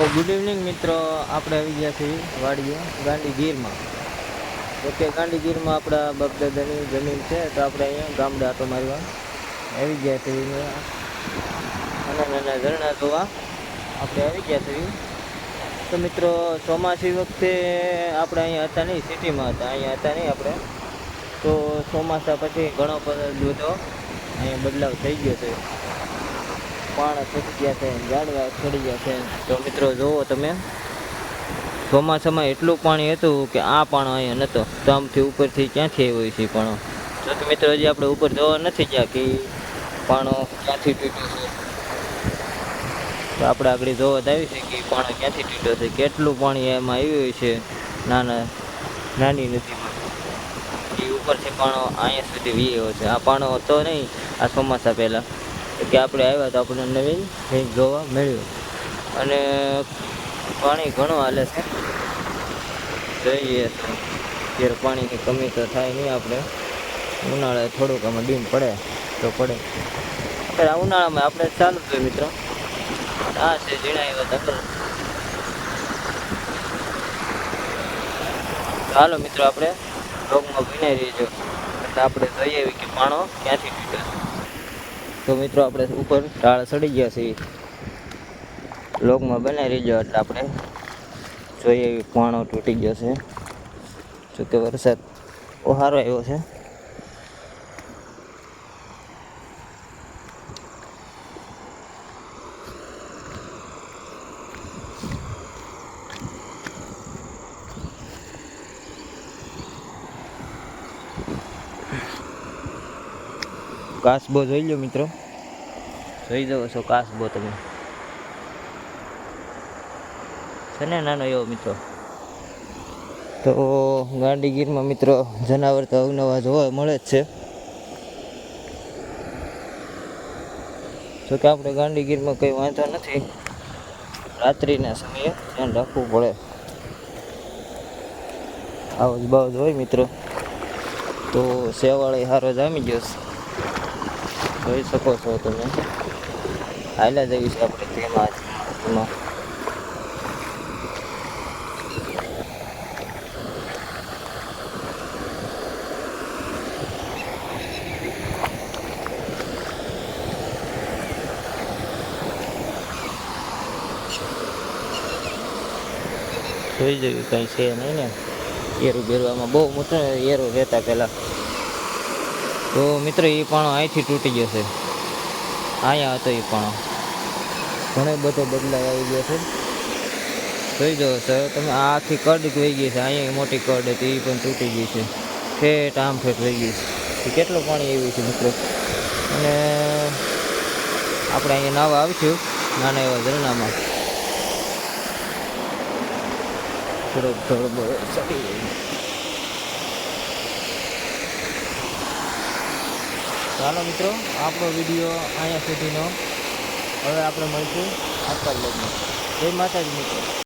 Good evening મિત્રો. આપણે આવી ગયા છીએ વાડીએ, ગાંધીગીરમાં. ઓકે, ગાંધીગીરમાં આપણા બાપદાદાની જમીન છે, તો આપણે અહીંયા ગામડે આટો મારવા આવી ગયા છીએ. નાના નાના ઝરણા જોવા આપણે આવી ગયા છીએ. તો મિત્રો, ચોમાસી વખતે આપણે અહીંયા હતા નહીં, સિટીમાં હતા. અહીંયા હતા નહીં આપણે. તો ચોમાસા પછી ઘણો બધો અહીંયા બદલાવ થઈ ગયો છે. પાણા ચડી ગયા છે, ઝાડવા ચડી ગયા છે. તો મિત્રો જુઓ તમે, ચોમાસામાં એટલું પાણી હતું કે આ પાણો અહીંયા નહોતો તો આમથી ઉપરથી ક્યાંથી આવ્યો છે પાણો? જો તો મિત્રો હજી આપણે ઉપર જોવા નથી ગયા કે પાણો ક્યાંથી તૂટ્યો છે. તો આપણે આગળ જોવા આવી છે કે પાણો ક્યાંથી તૂટ્યો છે, કેટલું પાણી એમાં આવ્યું છે, નાના, નાની નદીમાં. એ ઉપરથી પાણો અહીંયા સુધી વી છે. આ પાણો હતો નહીં, આ ચોમાસા પહેલાં. કે આપણે આવ્યા તો આપણને નવીન કંઈક જોવા મળ્યું. અને પાણી ઘણું હાલે છે. જોઈએ તો ત્યારે પાણીની કમી તો થાય નહીં આપણે. ઉનાળે થોડુંક આમાં ડીમ પડે તો પડે. અત્યારે ઉનાળામાં આપણે ચાલુ જ હોય મિત્રો. આ છે એવા દખલ ચાલો મિત્રો આપણે રોગમાં ભીનાઈ રહીજો એટલે આપણે જોઈએ કે પાણો ક્યાંથી છે. તો મિત્રો આપણે ઉપર ટાળ ચડી ગયા છીએ. લોકમાં બનાવી રહીજો એટલે આપણે જોઈએ એવી પાણો તૂટી ગયો છે. જોકે વરસાદ બહુ સારો આવ્યો છે. કાસબો જોઈ લો મિત્રો. જોઈ જવો છો કાસબો તમે. છે ને નાનો એવો મિત્રો? તો ગાંધીગીરમાં મિત્રો જનાવર તો અવનવા જોવા મળે જ છે. જોકે આપણે ગાંડીગીરમાં કંઈ વાંધો નથી. રાત્રિના સમયે ધ્યાન રાખવું પડે. આવો જ બાવ હોય મિત્રો. તો સેવાળી હારો જામી ગયો જોઈ શકો છો તમે. હાલ્યા જવી છે આપણે તેમાં એમાં જોઈ જવી કંઈ છે નહીં ને એરું બેરવામાં બહુ મોટો એરો રહેતા પહેલાં તો મિત્ર એ પણ અહીંથી તૂટી છે અહીંયા હતો એ પાણો ઘણો બધો બદલાવ આવી ગયો છે. જોઈ જાઓ સર, તમે આખી કડ જોઈ ગઈ છે, અહીંયા મોટી કડ હતી, એ પણ તૂટી ગઈ છે. ફેટ આમ ફેટ રહી ગઈ છે. કેટલું પાણી આવ્યું છે મિત્રો? અને આપણે અહીંયા નાવા આવીશું, નાના એવા ઝરણામાં. થોડોક થોડો ચડી ગઈ ચાલો મિત્રો, આપણો વીડિયો અહીંયા સુધીનો હવે આપણે મળશું આપતા બ્લોગમાં જય માતાજી મિત્રો.